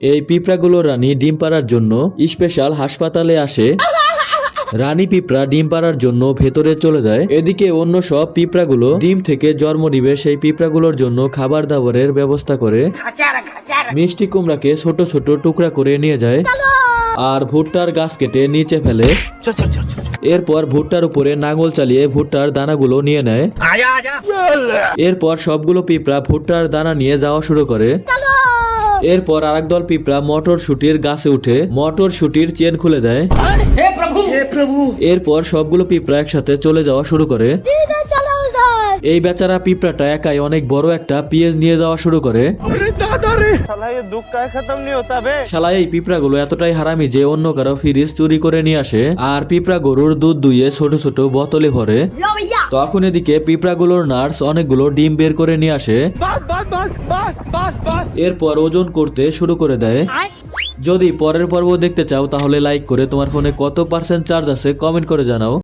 এই পিঁপড়াগুলো রানী ডিম পাড়ার জন্য স্পেশাল হাসপাতালে আসে। রানী পিঁপড়া ডিম পাড়ার জন্য ভেতরে চলে যায়। এদিকে অন্য সব পিঁপড়াগুলো ডিম থেকে জন্ম নিবে সেই পিঁপড়াগুলোর জন্য খাবার দাবারের ব্যবস্থা করে। মিষ্টি কুমড়াকে ছোট ছোট টুকরা করে নিয়ে যায় আর ভুট্টার গাছ কেটে নিচে ফেলে। এরপর ভুট্টার উপরে নাঙল চালিয়ে ভুট্টার দানাগুলো নিয়ে নেয়। এরপর সবগুলো পিঁপড়া ভুট্টার দানা নিয়ে যাওয়া শুরু করে। এরপর আরেক দল পিঁপড়া মটরশুটির গাছে উঠে মটরশুটির চেন খুলে দেয়। এরপর সবগুলো পিঁপড়া একসাথে চলে যাওয়া শুরু করে। এই বেচারা পিঁপড়াটা একাই অনেক বড় একটা পিএস নিয়ে যাওয়া শুরু করে। এই এতটাই হারামি যে অন্য কারও ফ্রিজ চুরি করে নিয়ে আসে। আর পিঁপড়া গরুর দুধ দুইয়ে ছোট ছোট বোতলে ভরে। তখন এদিকে পিঁপড়াগুলোর নার্স অনেকগুলো ডিম বের করে নিয়ে আসে। এরপর ওজন করতে শুরু করে দেয়। যদি পরের পর্ব দেখতে চাও তাহলে লাইক করে তোমার ফোনে কত পার্সেন্ট চার্জ আছে কমেন্ট করে জানাও।